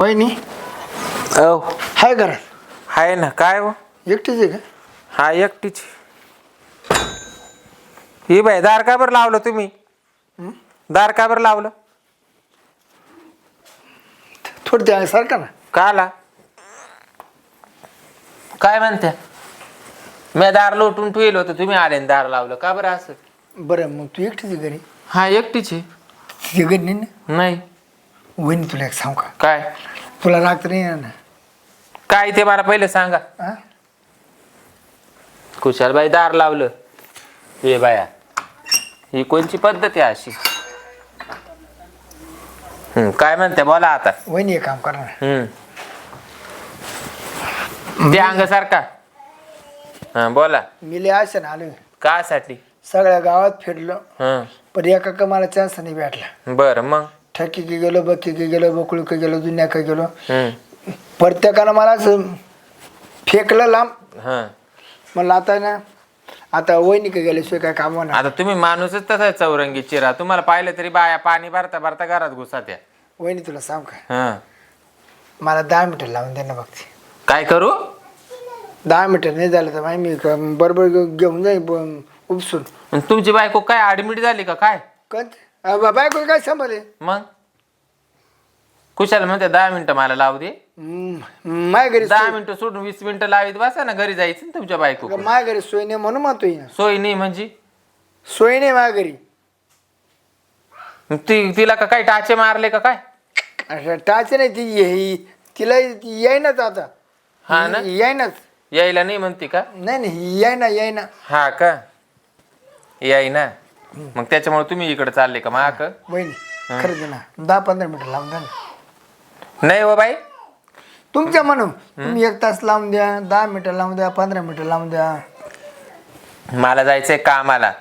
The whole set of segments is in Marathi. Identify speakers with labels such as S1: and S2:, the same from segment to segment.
S1: वहिनी
S2: औ
S1: हाय घरात.
S2: आहे ना काय हो?
S1: एकटीच आहे का?
S2: हा एकटीच. ही बाई दार का बरं लावलं तुम्ही? दार का बरं लावलं?
S1: थोडी त्या सारखा ना.
S2: का आला? काय म्हणत्या? मी दार लोटून ठेवलं होतं तुम्ही आले आणि दार लावलं. का बरं असं?
S1: बरं मग तू एकटीच आहे घरी?
S2: हा एकटीच आहे.
S1: घरी नाही ना
S2: नाही.
S1: वहिनी तुला एक सांग का?
S2: काय?
S1: तुला राग तर नाही येणार ना.
S2: काय ते मला पहिले सांगा.
S1: हा?
S2: कुशाल बाई दार लावलं. ये बाया ही कोणची पद्धत आहे अशी? हम्म, काय म्हणते बोला आता.
S1: वहिनी एक काम कर ना.
S2: हम्म ते अंग सारखा हा बोला.
S1: मी लय आशा ना आलो
S2: कासाठी?
S1: सगळ्या गावात फिरलो.
S2: हं.
S1: पण एका का मला चान्स नाही भेटला.
S2: बरं मग?
S1: ठकी की गेलो बक्की की गेलो बकुळ की गेलो दुनिया का गेलो प्रत्येकानं मला असं फेकलं लांब.
S2: हं.
S1: म्हणलं आता ना आता वहिनी का गेल्याशिवाय काय काम होणार?
S2: आता तुम्ही माणूसच तसा आहे चौरंगी चिरा. तुम्हाला पाहिलं तरी बाया पाणी भरता भरता घरात घुसा त्या
S1: वहिनी तुला सांग का?
S2: हं.
S1: मला दहा मीटर लावून दे ना बघते.
S2: काय करू?
S1: दहा मीटर नाही झालं तर मी क- बरोबर घेऊन जाईन ब- उपसून.
S2: आणि तुमची बायको काय आडमिट झाली का? काय?
S1: कत बायको काय सांभाळे
S2: मग? कुशाल म्हणते दहा मिनिटं मला लावू दे.
S1: माय घरी
S2: दहा मिनिटं सोडून वीस मिनिटं लावीत बसा ना घरी जायचं ना तुमच्या बायको
S1: माय घरी सोय नाही म्हणून म्हणतोय ना
S2: सोय नाही म्हणजे?
S1: सोय नाही माझ्या घरी.
S2: ती तिला का काय टाचे मारले का काय?
S1: असं टाच नाही ती ये- तिला येईनाच आता.
S2: हा ना?
S1: येईनाच.
S2: यायला नाही म्हणते का?
S1: नाही नाही येईना येईना.
S2: हा का? याय ना मग त्याच्यामुळे तुम्ही इकडे चालले का माक
S1: वहिनी खरंच आहे ना. दहा पंधरा मिनिटं लावून द्या ना.
S2: नाही हो बाई.
S1: तुमच्या म्हणून. तुम्ही एक तास लावून द्या दहा मिनिटं लावून द्या पंधरा मिनिटं लावून द्या.
S2: मला जायचंय कामाला.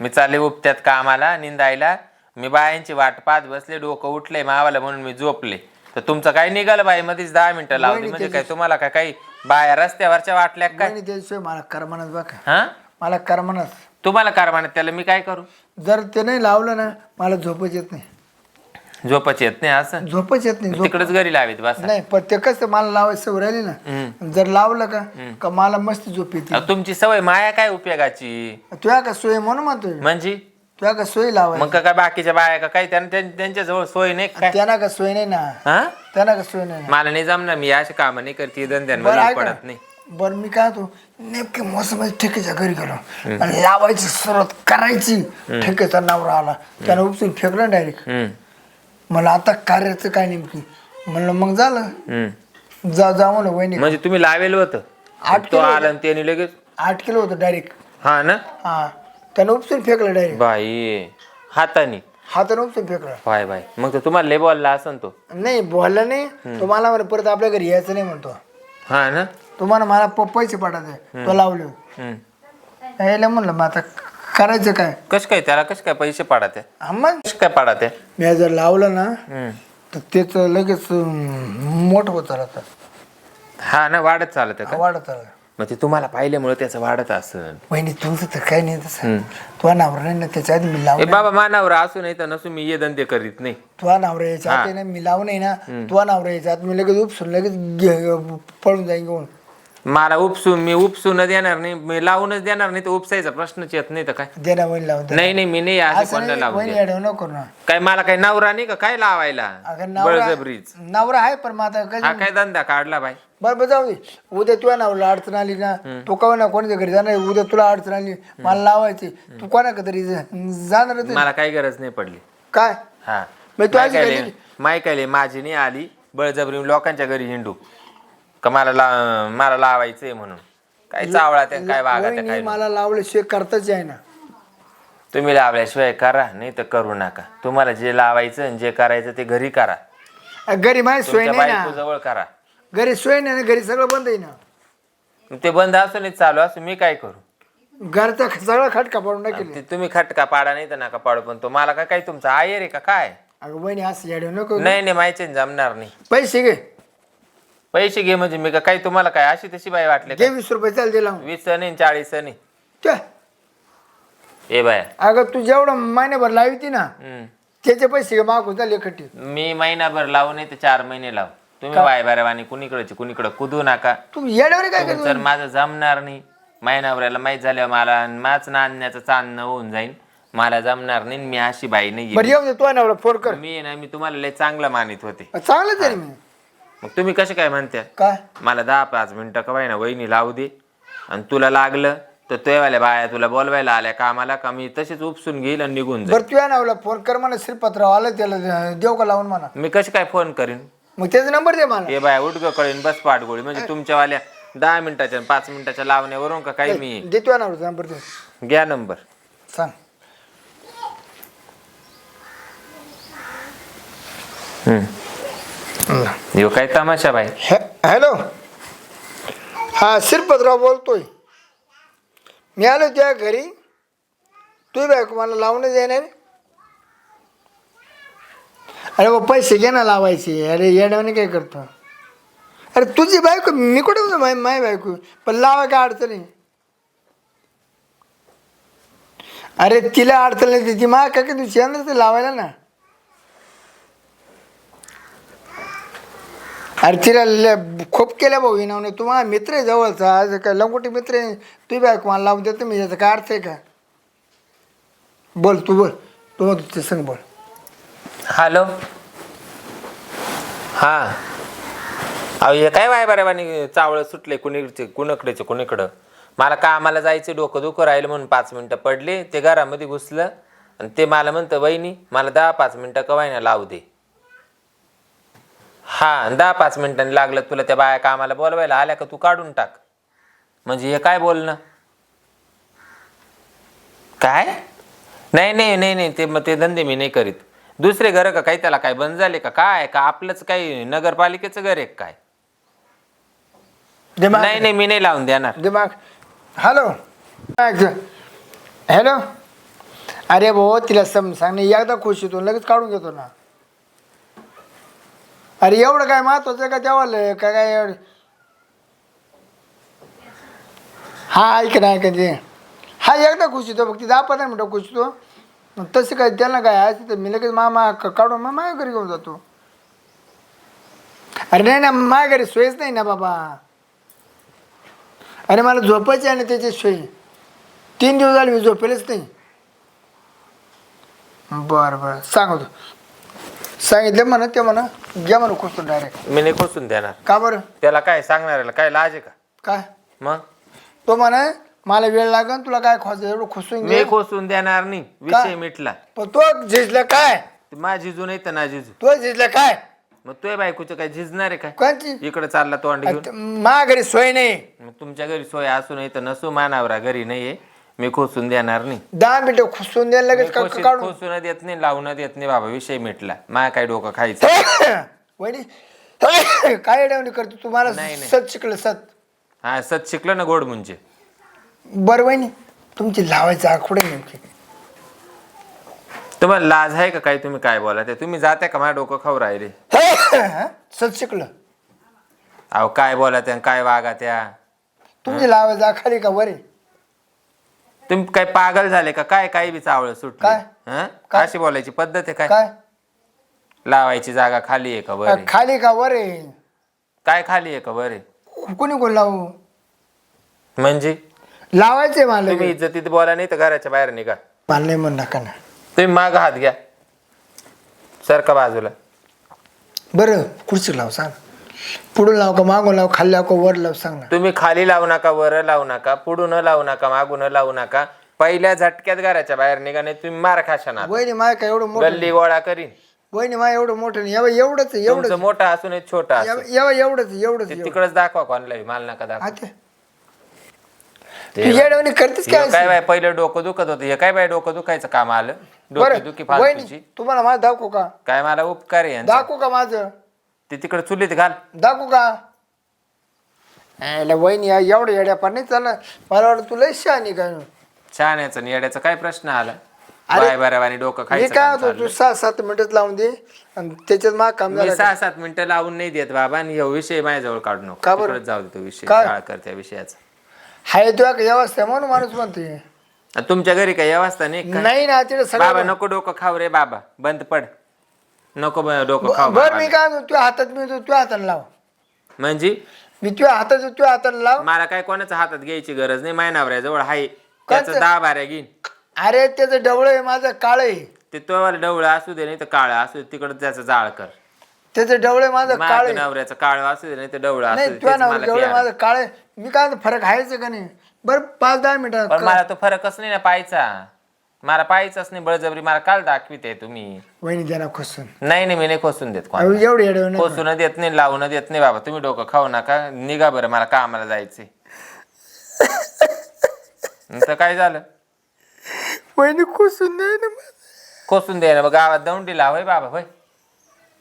S2: मी चालले उपत्यात कामाला निंदायला. मी बायांची वाट पाहत बसले डोकं उठले मावाला म्हणून मी झोपले. तर तुमचं काय निघालं बाई? मध्येच दहा मिनिटं लावली. म्हणजे काय तुम्हाला काय काही बाया रस्त्यावरच्या वाटल्या काय
S1: वहिनी त्याशिवाय मला करमनच बघा.
S2: हा?
S1: मला करमनच.
S2: तुम्हाला कार म्हणत त्याला मी काय करू?
S1: जर ते नाही लावलं ना मला झोपच येत नाही.
S2: झोपच येत नाही असं?
S1: झोपच येत नाही झोप
S2: तिकडेच घरी लावीत बस.
S1: नाही पण ते कसं मला लावायची सवय राहिली ना. जर लावलं का का मला मस्त झोप येते.
S2: तुमची सवय माया काय उपयोगाची?
S1: तुया का सोय म्हणून म्हणतोय?
S2: म्हणजे?
S1: तुया का सोय लावाय
S2: मग का काय बाकीच्या बाया का काही? त्यांना त्यां- त्यांच्याजवळ सोय नाही का काय?
S1: त्यांना का सोय नाही ना?
S2: हा?
S1: त्यांना का सोय नाही ना?
S2: मला नाही जमणार मी अशी कामं नाही करते
S1: बरं ऐका
S2: पडत नाही.
S1: बरं मी काय होतो नेमके मोसम ठेकेच्या घरी गेलो. आणि लावायची सुरुवात करायची. ठेकेचा नवरा आला. त्यानं उपसून फेकलं डायरेक्ट मला आता कार्याचं काय नेमकी? म्हणलं मग झालं. जा जा म्हणलं वहिनी.
S2: म्हणजे तुम्ही लावेल होतं?
S1: आठ
S2: तो
S1: किलो
S2: आला आणि त्याने लगेच?
S1: आठ किलो होतं डायरेक्ट
S2: हा ना?
S1: हा. त्यानं उपसून फेकलं डायरेक्ट
S2: बाई हाताने.
S1: हातानं उपसून फेकलं.
S2: बाय बाय मग तुम्हाला लय बोलला असन तो.
S1: नाही बोलला नाही. तुम्हाला म्हणे परत आपल्या घरी यायचं नाही म्हणतो.
S2: हा ना?
S1: तुम्हाला मला प- पैसे पाठायचे तो लावले.
S2: हम्म.
S1: यायला म्हणलं मग आता करायचं काय?
S2: कश काय त्याला कश काय पैसे पाडत
S1: हा मग.
S2: कश काय पाडत
S1: मी जर लावलं ना तर त्याच लगेच अं, मोठं होत राहतं
S2: हा ना वाढत चालत का?
S1: वाढत राहतं
S2: मग ते तुम्हाला पाहिल्यामुळे त्याचं वाढत असन.
S1: वहिनी तुमचं तर काही नाही तसं. तुझा नवरा नाही ना त्याच्या आधी मी
S2: ए
S1: लावून
S2: बाबा मानावर असू नाही तर नसू मी ये धंदे करीत नाही.
S1: तुझा नवरा आधी ना मी लावून नाही ना तुझा नवरा यायच्या आत मी लगेच उपसून लगेच घे- पळून जाईन घेऊन.
S2: मला उपसून मी उपसून देणार नाही मी लावूनच देणार नाही तर उपसायचा प्रश्नच येत नाही तर काय?
S1: दे ना वहिनी लावून दे.
S2: नाही नाही मी नाही असं
S1: असं
S2: कोणाला
S1: नाही
S2: लावून
S1: वहिनी
S2: दे.
S1: अडवू नको ना.
S2: काय मला काय नवरा नाही का? काय लावायला?
S1: अगं
S2: बळजबरीच.
S1: नवरा आहे पण मग आता
S2: हा
S1: कधी
S2: काय धंदा काढला बाई?
S1: बरं बरं जाऊ दे. उद्या तुझ्या नवरा अडचण आली ना तू का ना कोणाच्या घरी जाणार उद्या तुला अडचण आली मला लावायची. तू कोणाकडे तरी जा- जाणार.
S2: मला काही गरज नाही पडली.
S1: काय?
S2: हा.
S1: मग तू अशी
S2: मायकाले माझी नाही आली. बळजबरी लोकांच्या घरी हिंडू. का मला ला मला लावायचंय म्हणून? काय चावळा त्या काय वागा त्या काय
S1: मला लावल्याशिवाय करताच आहे ना.
S2: तुम्ही लावल्याशिवाय करा नाही तर करू नका. तुम्हाला जे लावायचं आणि जे करायचं ते घरी करा.
S1: अ, घरी माझी सोय
S2: तुमच्या
S1: नाही ना.
S2: जवळ करा.
S1: घरी सोय नाही ना घरी सगळं बंद आहे ना.
S2: ते बंद असू नाही चालू असू मी काय करू?
S1: घरचा सगळा खटका पडून टाकेल.
S2: ते तुम्ही खटका पाडा नाही तर नका पाडू पण तो मला का काय तुमचा आयर आहे का काय?
S1: अगं वहिनी असं येडव नको
S2: नाही नाही माहिती जमणार नाही.
S1: पैसे घे.
S2: पैसे घे म्हणजे मी का काही तुम्हाला काय? अशी तशी बाई वाटले का?
S1: घे वीस रुपये चाल दे लावून.
S2: वीस नाही चाळीस
S1: त्या,
S2: ए बाया.
S1: अगं तू जेवढं महिन्याभर लावी ती ना
S2: हम्म.
S1: त्याचे पैसे घे मागून चाल एकटी
S2: मी महिनाभर लावू नाही तर चार महिने लावू. तुम्ही वायबाऱ्यावानी कुणीकडचे कुणीकडे कुदू नका.
S1: तू येड्यावर काय करतो?
S2: जर माझं जमणार नाही महिनाभराला माहीत झाल्यावर मला माच नाण्याचं चांदणं होऊन जाईन मला जमणार नाही मी अशी बाई नाही
S1: बरं येऊन दे तू ना फोन कर.
S2: मी ना मी तुम्हाला लय चांगलं मानित होते.
S1: चांगलंच आहे मी.
S2: मग तुम्ही कसे काय म्हणत्या?
S1: काय?
S2: मला दहा पाच मिनिटं का ना वहिनी लावू दे. आणि तुला लागलं तर तुझ्यावाल्या बाया तुला बोलवायला आल्या कामाला का मी तशीच उपसून घेईल आणि निघून जाईल.
S1: बरं तू या नावला फोन कर म्हणा श्रीपतराव आलं त्याला देऊ का लावून म्हणा.
S2: मी कशी काय फोन करीन?
S1: मग त्याचा नंबर दे मला.
S2: हे बाया उडग कळीन बस पाठगोळी म्हणजे तुमच्यावाल्या दहा मिनिटाच्या आणि पाच मिनिटाच्या लावण्यावरून का काही मी
S1: दे तू या नंबर दे.
S2: घ्या नंबर.
S1: सांग.
S2: यो काय तमाशा बाई?
S1: हॅलो. हा श्रीपतराव बोलतोय. मी आलो त्या घरी. तू बायको मला लावणं देणार अरे बा पैसे घे ना लावायचे. अरे येण्याने काय करतो? अरे तुझी बायको मी कुठे होतो? माय माय बायको. पण लावा काय अडचणी अरे तिला अडचण नाही ती मा का की तू शेंद्र लावायला ना? अरे तिला ल- खूप केल्या भाऊ नाव तुम्हाला मित्र आहे जवळचा. आज काय लंगोटी मित्र आहे. तू बाय मला लावून देतो मी याचा काय अर्थ आहे का? बोल तू बोल. तू मग ते सांग बोल.
S2: हॅलो. हां. अहो हे काय वाय बऱ्यावानी चावळं सुटले कुणीकडचे कुणाकडेचे कुणीकडं? मला कामाला जायचं डोकं दुखं राहिलं म्हणून पाच मिनटं पडले. ते घरामध्ये घुसलं आणि ते मला म्हणतं वहिनी मला दहा पाच मिनटं कवायना लावू दे? हा दहा पाच मिनिटांनी लागलं तुला त्या बाया कामाला बोलवायला आल्या का तू काढून टाक. म्हणजे हे काय बोलणं? काय? नाही नाही नाही नाही ते मग ते धंदे मी नाही करीत. दुसरे घर का काही त्याला काय बंद झाले का? काय? का आपलंच काही नगरपालिकेचं घर आहे का काय?
S1: दिमाग
S2: नाही नाही मी नाही लावून देणार.
S1: दिमाग हॅलो. हॅलो. अरे भाऊ तिला सम सांग एकदा खुश होतो लगेच काढून घेतो ना. अरे एवढं काय महत्वाचं का तेव्हा काय काय एवढं? हा ऐक ना ऐक ते. हा एकदा खुशी तो फक्त दहा पंधरा मिनटं खुशी तो तसं काय त्याला काय आहे तर मी लगेच मामा काढून मग माझ्या घरी घेऊन जातो. अरे नाही ना माझ्या घरी सोयच नाही ना बाबा. अरे मला झोपायची आहे ना त्याची सोय. तीन दिवस झाले मी झोपेलच नाही. बरं बरं सांगतो. सांगितलं म्हणा ते म्हणा घ्या म्हणा खुसून डायरेक्ट
S2: मी नाही खोसून देणार.
S1: का बरं?
S2: त्याला काय सांगणार काय लाज आहे का?
S1: काय?
S2: मग?
S1: तो म्हणा मला वेळ लागन तुला काय खोस एवढं खुसून घे.
S2: मी खोसून देणार नाही. विषय मिटला.
S1: पण तो झिजला काय?
S2: माझी जिजू नाही तर ना जिजू
S1: तो झिजला काय?
S2: मग तुझ्या बायकोचं काय झिजणार आहे काय?
S1: कोणची?
S2: इकडे चालला तोंड घेऊन.
S1: मा घरी सोय नाही.
S2: मग तुमच्या घरी सोय असू नाही तर नसू मानावरा घरी नाहीये. मी खोसून देणार नाही.
S1: दहा मिनिटं खुसून द्यायला लगेच का-
S2: खोशी-
S1: काढून
S2: खोसून देत नाही लावून देत नाही बाबा विषय मिटला. मा काय डोकं खायचं?
S1: वहिनी. काय अडवणी करतो? तुम्हाला
S2: नाही, नाही.
S1: सत शिकलं सत.
S2: हा सत शिकलं ना गोड म्हणजे.
S1: बरं वहिनी तुमची लावायचं आखुडे नेमकी.
S2: तुम्हाला लाज आहे का काय? तुम्ही काय बोला ते तुम्ही जाते का? माझ्या डोकं खाऊ राहिले.
S1: सत शिकलं.
S2: अहो काय बोला त्या काय वागा त्या
S1: तुमची लावायचं आखाली का? वरे
S2: तुम्ही काय पागल झाले का? काय काय बी चावळ सुटले?
S1: काय?
S2: हं?
S1: काय?
S2: अशी बोलायची पद्धत आहे काय?
S1: काय?
S2: लावायची जागा खाली आहे का बरे?
S1: खाली का वरे?
S2: काय खाली आहे का बरे?
S1: कोणी कोण लावू?
S2: म्हणजे?
S1: लावायचंय मला
S2: तुम्ही इज्जतीत बोला नाही तर घराच्या बाहेर निघा.
S1: मला नाही म्हण नका ना.
S2: तुम्ही माग हात घ्या. सरका बाजूला?
S1: बरं खुर्ची लाव सांग. पुढून लाव का मागून लाव खाली लाव का वर लाव सांग ना.
S2: तुम्ही खाली लावू नका वर लावू नका पुढून लावू नका मागून लावू नका. पहिल्या झटक्यात घराच्या बाहेर निघा नाही तुम्ही मार खाशाना
S1: वहिनी माय का एवढं मोठं
S2: गल्ली गोळा करीन.
S1: वहिनी माय एवढं मोठं नाही एवढं एवढंच आहे, एवढंच
S2: तुमचं मोठा असून एक छोटा असू
S1: एव- एव- एवढंच आहे, एवढंच
S2: ते
S1: आहे, एवढंच
S2: तिकडच दाखवा कोणला मला नका दाखवा. ते.
S1: तू येडवणी करतेस
S2: हे
S1: काय?
S2: काय बाय पहिलं डोकं दुखत होतं हे काय बाय डोकं दुखायचं काम आलं? डोकी दुखी
S1: वहिनी
S2: फालतूची
S1: तुम्हाला माझं दाखवू का?
S2: काय मला उपकार आहे यांचा.
S1: दाखवू का माझं?
S2: ते तिकडे चुलीत घाल.
S1: दाखवू का? वहिनी या- एवढं येड्या पण नाही चाललं मला वाटतं तुला शहाणी काय
S2: छान याचं आणि येड्याचा काय प्रश्न आला?
S1: अरे,
S2: बाय बऱ्यावानी डोकं
S1: मी
S2: खायचं
S1: काय
S2: काम
S1: होतो
S2: चाललं.
S1: तू सहा सात मिनिटच लावून दे आणि त्याच्यात मा काम
S2: मी
S1: झालं
S2: सहा सात मिनिटं लावून नाही देत बाबा आणि ह्यो विषय माझ्याजवळ काढू नको.
S1: बरं?
S2: जाऊ दे तो विषय
S1: काय?
S2: काळ कर त्या विषयाचा.
S1: हाय तुला व्यवस्था आहे म्हणून माणूस म्हणतोय.
S2: आणि तुमच्या घरी काही व्यवस्था नाही का?
S1: नाही ना तिथे
S2: बाबा
S1: सगळं
S2: नको डोकं खाऊ रे बाबा. बंद पड. नको डोकं खाऊ
S1: बर मी. काय म्हणतो, तुझ्या हातात मी तुझ्या हाताला लाव.
S2: म्हणजे?
S1: मी तुझ्या हातात तुझ्या हाताला लाव.
S2: मला काय कोणाच्या हातात घ्यायची गरज नाही? मायनावऱ्या जवळ हाय त्याचं? दहा बाऱ्या घेईन.
S1: अरे त्याचं डवळं आहे माझं काळ आहे.
S2: ते तो डवळं असू दे नाही तर काळं असू दे तिकडं त्याचं जाळ कर.
S1: त्याचं डवळं आहे माझं काळ
S2: माझ्या
S1: आहे.
S2: नवऱ्याचं काळं असू दे नाही तर डवळं असू
S1: नाही
S2: दे
S1: तुझ्या
S2: तेच
S1: नाव
S2: मला
S1: डवळं
S2: प्यार.
S1: माझं काळ आहे. मी काय म्हणतो, फरक आहेच का नाही? बरं पाच दहा
S2: पण
S1: मिनिटं
S2: मला तो फरकच नाही ना पाहायचा. मला पाहायचाच नाही बळजबरी मला काल दाखविते तुम्ही.
S1: वहिनी खुसून.
S2: नाही नाही मी नाही खोसून देत कोणाला.
S1: एवढे नाही
S2: खोसून देत नाही लावून देत नाही बाबा. तुम्ही डोकं खाऊ नका. निघा बरं मला कामाला जायचंय. तर काय झालं?
S1: वहिनी खुसून दे ना मला.
S2: खोसून दे ना. मग गावात दौंडी लाव होय बाबा होय.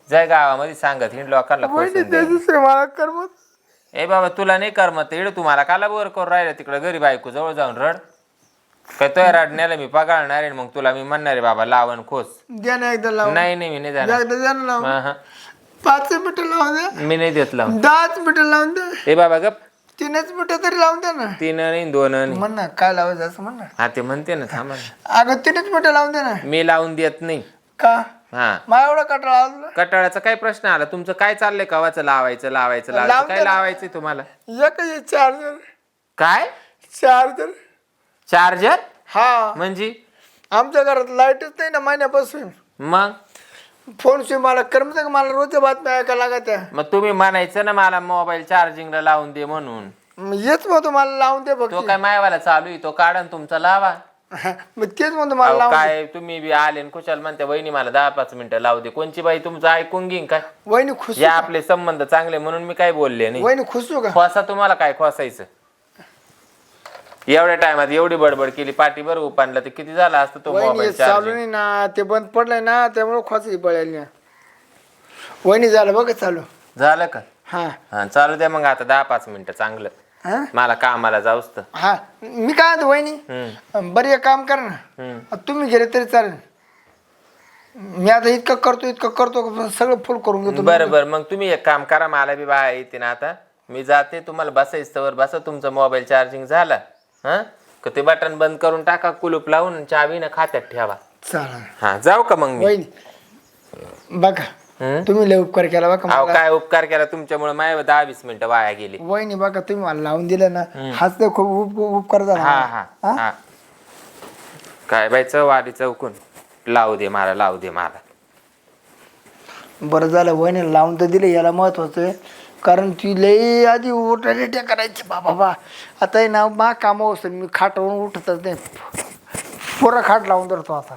S2: जाय गावामध्ये सांगत हिंड लोकांना
S1: वहिनी
S2: खोसून
S1: त्या
S2: दे
S1: दुसरे मला करमत.
S2: ए बाबा तुला नाही करमत. इड तुम्हाला काला बोर करून राहिलं. तिकडं घरी बायको जवळ जाऊन रड. काय तो रडण्याला मी पगाळणार आहे मग तुला मी म्हणणार आहे बाबा लावण खोस.
S1: द्या ना एकदा लावून.
S2: नाही नाही मी नाही जाणार.
S1: एकदा द्या ना लावून.
S2: हा,
S1: पाच मिनिटं लावून द्या
S2: मी नाही देत लावून.
S1: दहाच मिनिटं लावून द्या
S2: ए बाबा गप.
S1: तीनच मिनिटं तरी लावून द्या ना.
S2: तीन नाही दोन नाही.
S1: म्हण ना काय लावायचं असं म्हण ना.
S2: हा ते म्हणते ना थांबा ना.
S1: अगं तीनच मिनिटं लावून द्या ना.
S2: मी लावून देत नाही.
S1: का?
S2: हा.
S1: मला एवढा कटाळा आला
S2: कटाळाचा काय प्रश्न आला. तुमचं काय चाललंय कवाचं? लावायचं लावायचं लावायचं. काय
S1: ना.
S2: लावायचंय तुम्हाला?
S1: एक चार्जर.
S2: काय?
S1: चार्जर.
S2: चार्जर?
S1: हा.
S2: म्हणजे?
S1: आमच्या घरात लाईटच नाही ना महिन्यापासून.
S2: मग?
S1: फोन शिवाय मला करमत का? मला रोजच्या बातम्या ऐकायला लागत आहे.
S2: मग तुम्ही म्हणायचं ना मला मोबाईल चार्जिंगला लावून दे म्हणून.
S1: मग हेच म्हणतो मला लावून दे
S2: तो
S1: फक्त
S2: काय मायवाला चालू आहे? तो काढा न तुमचा लावा.
S1: मग तेच म्हणतो मला
S2: अहो,
S1: लावून दे.
S2: काय तुम्ही बी आले न कुशाल म्हणते वहिनी मला दहा पाच मिनिटं लावू दे. कोणची बाई तुमचं ऐकून घेईन काय
S1: वहिनी खुश
S2: या आपले संबंध चांगले म्हणून मी काय बोलले नाही.
S1: वहिनी खुश का?
S2: खोसा तुम्हाला काय खोसायचं? एवढ्या टायमात एवढी बडबड केली पाठी बरं उपानला ते किती झाला असतं तो
S1: वहिनी
S2: मोबाईल
S1: चालू
S2: चार्जिंग
S1: नाही ना ते बंद पडलंय ना त्यामुळे खोसाची पळाली ना. वहिनी झालं बघ चालू.
S2: झालं का?
S1: हा.
S2: हा चालू द्या मग आता दहा पाच मिनिटं चांगलं.
S1: हा?
S2: मला कामाला जाऊच तर.
S1: हा. मी काय म्हणतो वहिनी? बरं एक काम कर ना. तुम्ही गेले तरी चालेल. मी आता इतकं करतो इतकं करतो सगळं फुल करून घेतो.
S2: बरं बरं. मग तुम्ही एक काम करा मला बी बाया येते ना आता. मी जाते तुम्हाला बसायचं तर बसा. तुमचा मोबाईल चार्जिंग झाला. हा? का ते बटन बंद करून टाका कुलूप लावून चावी ना खात्यात ठेवा.
S1: चालेल.
S2: हा जाऊ का मग मी?
S1: वहिनी बघा? तुम्ही लय उपकार केला बघा
S2: अहो
S1: मला.
S2: काय उपकार केला? तुमच्यामुळे माय दहा वीस मिनिटं वाया गेली.
S1: वहिनी बघा तुम्ही मला लावून दिलं ना हाच तर खूप उप- उपकार झाला
S2: हा हा
S1: हा?
S2: हा. काय बाई चौवाडी चौकून. लावू दे मला लावू दे मला.
S1: बरं झालं वहिनी लावून तर दिलं याला महत्वाचं आहे. कारण ती लई आधी उठायला करायची बाबा बा. आता हे ना मा कामावर मी खाटावरून उठतच नाही. पुरा खाट लावून धरतो आता.